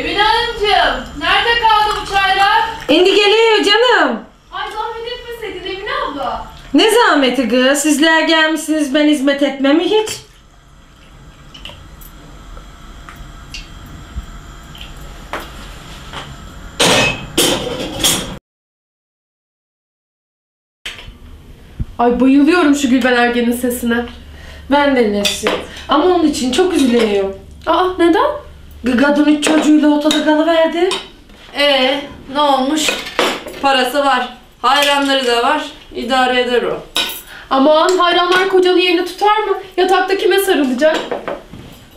Emine Hanımcığım, nerede kaldı bu çaylar? Indi geliyor canım. Ay zahmet etmeseydin Emine abla. Ne zahmeti kız? Sizler gelmişsiniz ben hizmet etmem mi hiç? Ay bayılıyorum şu Gülben Ergen'in sesine. Ben de Nesin. Ama onun için çok üzülüyorum. Aa neden? Kadın üç çocuğuyla ortada kalıverdi. Ee, ne olmuş? Parası var. Hayranları da var. İdare eder o. Aman hayranlar kocalı yerini tutar mı? Yatakta kime sarılacak?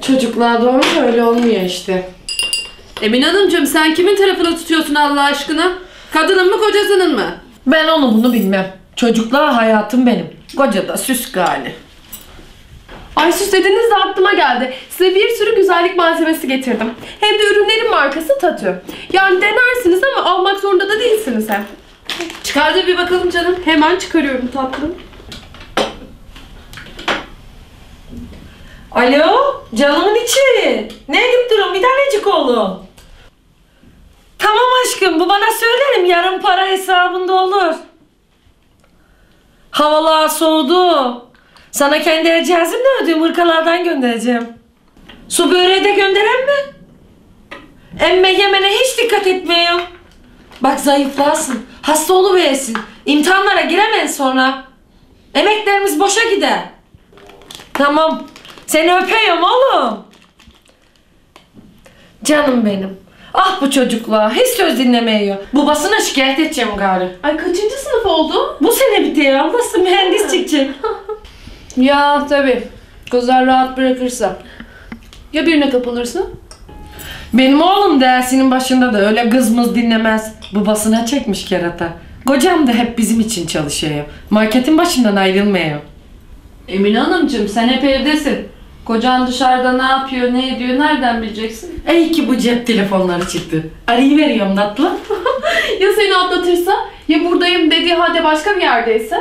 Çocuklar doğru öyle olmuyor işte. Emin Hanımcığım sen kimin tarafını tutuyorsun Allah aşkına? Kadının mı kocasının mı? Ben onu bunu bilmem. Çocuklar hayatım benim. Koca da süs gali. Ay süs dediniz de aklıma geldi. Size bir sürü güzellik malzemesi getirdim. Hem de ürünlerin markası Tatu. Yani denersiniz ama almak zorunda da değilsiniz hem. Çıkar da bir bakalım canım. Hemen çıkarıyorum tatlım. Alo, canımın içi. Ne edip durun bir tanecik oğlum. Tamam aşkım, bu bana söylerim. Yarın para hesabında olur. Havalar soğudu. Sana kendi ecazimle ödüğüm hırkalardan göndereceğim. Su böreği de gönderen mi? Emme yemene hiç dikkat etmiyor. Bak zayıflarsın. Hasta oluversin. İmtihanlara giremen sonra. Emeklerimiz boşa gider. Tamam. Seni öpüyorum oğlum. Canım benim. Ah bu çocuklar hiç söz dinlemiyor. Babasına şikayet edeceğim gari. Ay kaçıncı sınıf oldu? Bu sene bitiyor. Ablası mühendis çıkacak. Ya tabii. Kızlar rahat bırakırsa. Ya birine kapılırsa? Benim oğlum dersinin başında da öyle kızmız dinlemez. Babasına çekmiş kerata. Kocam da hep bizim için çalışıyor. Marketin başından ayrılmıyor. Emine Hanımcığım sen hep evdesin. Kocan dışarıda ne yapıyor, ne ediyor, nereden bileceksin? İyi ki bu cep telefonları çıktı. Arayı veriyorum tatlı. Ya seni atlatırsa? Ya buradayım dediği halde başka bir yerdeyse?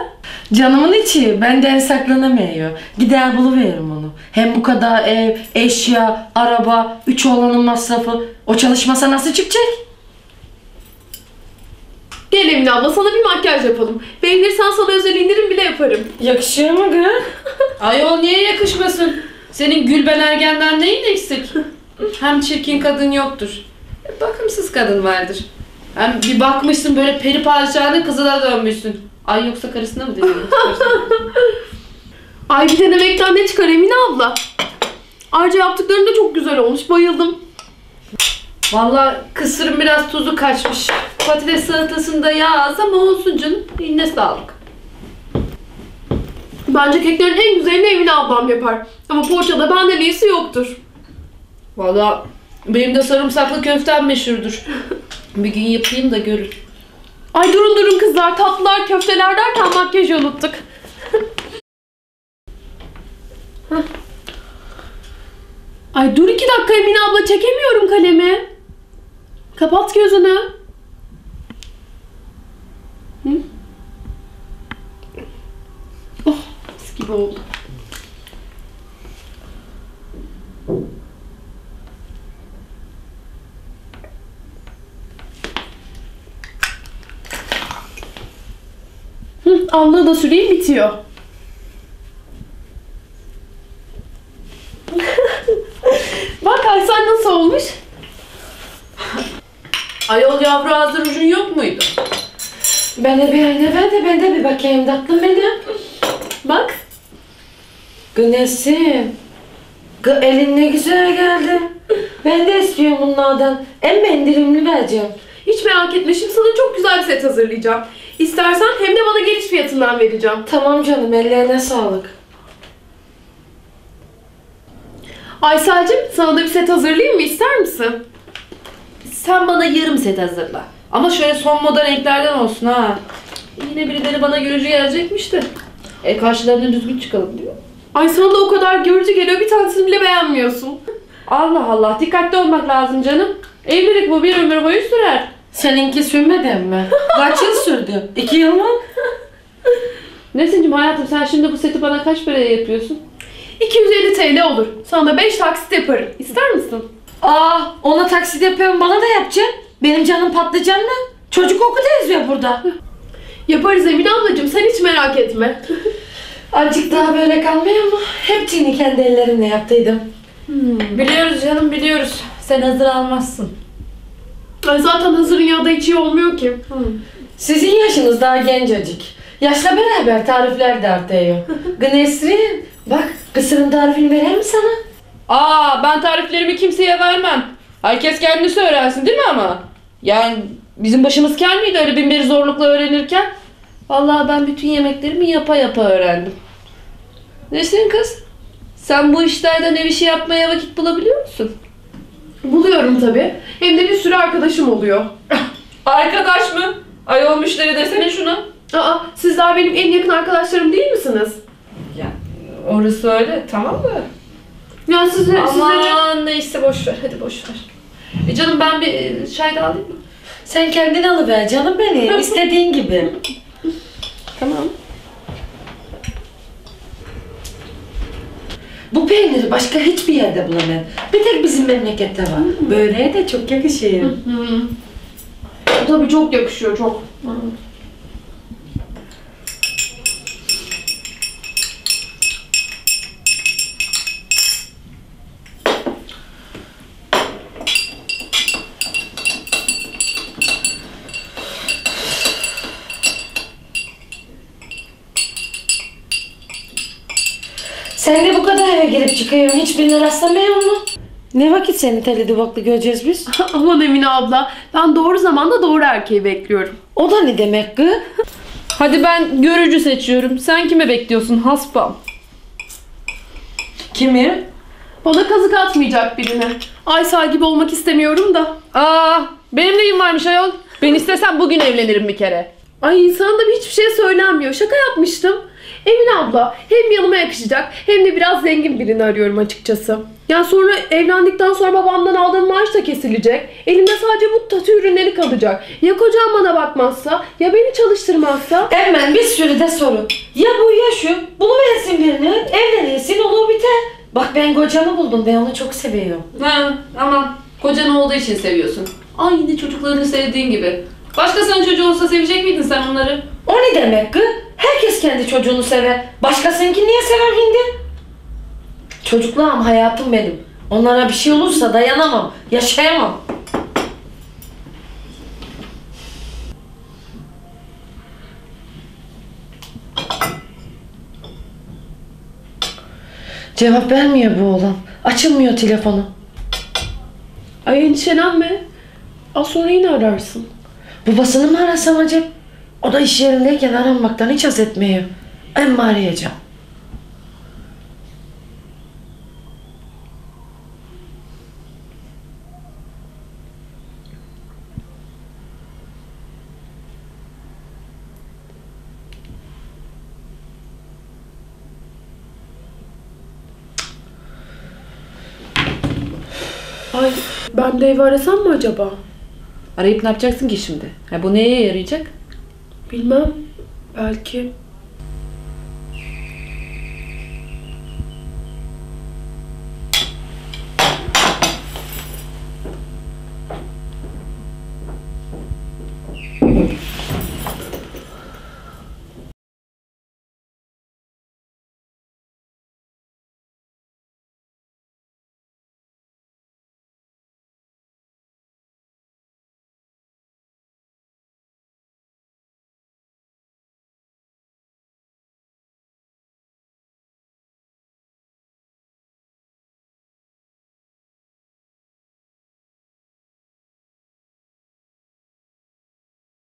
Canımın içi benden saklanamıyor. Gider buluveririm onu. Hem bu kadar ev, eşya, araba, üç oğlanın masrafı. O çalışmasa nasıl çıkacak? Gel Emine abla sana bir makyaj yapalım. Beğenirsen sana özel indirim bile yaparım. Yakışıyor mu kız? Ayol niye yakışmasın? Senin Gülben Ergen'den neyin eksik? Hem çirkin kadın yoktur. Bakımsız kadın vardır. Hem bir bakmışsın böyle peri padişahının kızına dönmüşsün. Ay yoksa karısına mı deniyor? Ay bir denemekten ne çıkar Emine abla? Ayrıca yaptıkların da çok güzel olmuş. Bayıldım. Vallahi kısırın biraz tuzu kaçmış. Patates salatasında yağ az ama olsun canım. Eline sağlık. Bence keklerin en güzelini Emine ablam yapar. Ama poğaçada benden iyisi yoktur. Vallahi benim de sarımsaklı köftem meşhurdur. Bir gün yapayım da görün. Ay durun durun kızlar. Tatlılar, köfteler derken makyajı unuttuk. Ay dur iki dakika Emine abla çekemiyorum kalemi. Kapat gözünü. Hı? Oh mis gibi oldu. Hı, allığı da süreyim bitiyor. Bak Aysen nasıl olmuş? Ayol yavru ağzı rujun yok muydu? Ben de bir ayna ver de ben de bir bakayım tatlım benim. Bak. Güneşim. Elin ne güzel geldi. Ben de istiyorum bunlardan. Hem indirimli vereceğim. Hiç merak etme şimdi sana çok güzel bir set hazırlayacağım. İstersen hem de bana geliş fiyatından vereceğim. Tamam canım ellerine sağlık. Aysel'cim sana da bir set hazırlayayım mı ister misin? Sen bana yarım set hazırla. Ama şöyle son moda renklerden olsun ha. Yine birileri bana görücü gelecekmiş de. E karşılarına düzgün çıkalım diyor. Ay sana da o kadar görücü geliyor bir tanesini bile beğenmiyorsun. Allah Allah dikkatli olmak lazım canım. Evlilik bu bir ömür boyu sürer. Seninki sürmeden mi? Kaç yıl sürdü? İki yıl mı? Nesin'cim hayatım sen şimdi bu seti bana kaç paraya yapıyorsun? 250 TL olur. Sana da 5 taksit yaparım. İster misin? Aa ona taksit yapıyorum bana da yapacaksın. Benim canım patlıcanlı. Çocuk okulu yazıyor burada. Yaparız Emine ablacığım sen hiç merak etme. Azıcık daha böyle kalmıyor mu? Hepsini kendi ellerimle yaptıydım. Biliyoruz canım biliyoruz. Sen hazır almazsın. Ay zaten hazırın ya da hiç iyi olmuyor ki. Sizin yaşınız daha gencecik. Yaşla beraber tarifler de artıyor. Gnesrin bak kısırın tarifini vereyim mi sana? Aa ben tariflerimi kimseye vermem. Herkes kendisi öğrensin değil mi ama? Yani bizim başımız kel miydi öyle bin bir zorlukla öğrenirken? Vallahi ben bütün yemeklerimi yapa yapa öğrendim. Nesin kız? Sen bu işlerden ev işi yapmaya vakit bulabiliyor musun? Buluyorum tabii. Hem de bir sürü arkadaşım oluyor. Arkadaş mı? Ayol müşteri desene şuna. Aa siz daha benim en yakın arkadaşlarım değil misiniz? Ya orası öyle tamam mı? Ya size, sizlere... Aman neyse boş ver hadi boş ver. E canım ben bir e, çay da alayım mı? Sen kendin alıver canım benim istediğin gibi. Tamam. Bu peyniri başka hiçbir yerde bulamam. Bir tek bizim memlekette var. Böreğe de çok yakışıyor. Hı. Tabii çok yakışıyor çok. Sen de bu kadar eve girip çıkıyorsun. Hiçbirine rastlamıyor mu? Ne vakit seni teli duvaklı göreceğiz biz? Aman Emine abla ben doğru zamanda doğru erkeği bekliyorum. O da ne demek kız? Hadi ben görücü seçiyorum. Sen kime bekliyorsun haspam? Kimi? Bana kazık atmayacak birini. Aysel gibi olmak istemiyorum da. Aa, benim neyim varmış ayol? Ben istesem bugün evlenirim bir kere. Ay insana da hiçbir şey söylenmiyor. Şaka yapmıştım. Emine abla hem yanıma yakışacak hem de biraz zengin birini arıyorum açıkçası. Yani sonra evlendikten sonra babamdan aldığım maaş da kesilecek. Elimde sadece bu tatu ürünleri kalacak. Ya kocam bana bakmazsa ya beni çalıştırmazsa. Hemen bir sürü de soru. Ya bu ya şu. Buluversin birini. Evlenirsin olur biter. Bak ben kocamı buldum. Ben onu çok seviyorum. Ha, aman. Kocan olduğu için seviyorsun. Aynı çocuklarını sevdiğin gibi. Başkasının çocuğu olsa sevecek miydin sen onları? O ne demek kız? Herkes kendi çocuğunu sever. Başkasınınki niye sever hindi? Çocuklarım hayatım benim. Onlara bir şey olursa dayanamam. Yaşayamam. Cevap vermiyor bu oğlan. Açılmıyor telefonu. Ay endişelenme. Az sonra yine ararsın. Babasını mı arasam acaba? O da iş yerindeyken aranmaktan hiç haz etmiyor. Emmi arayacağım. Ay ben de evi arasam mı acaba? Arayıp ne yapacaksın ki şimdi? Ha, bu neye yarayacak? Bilmem. Belki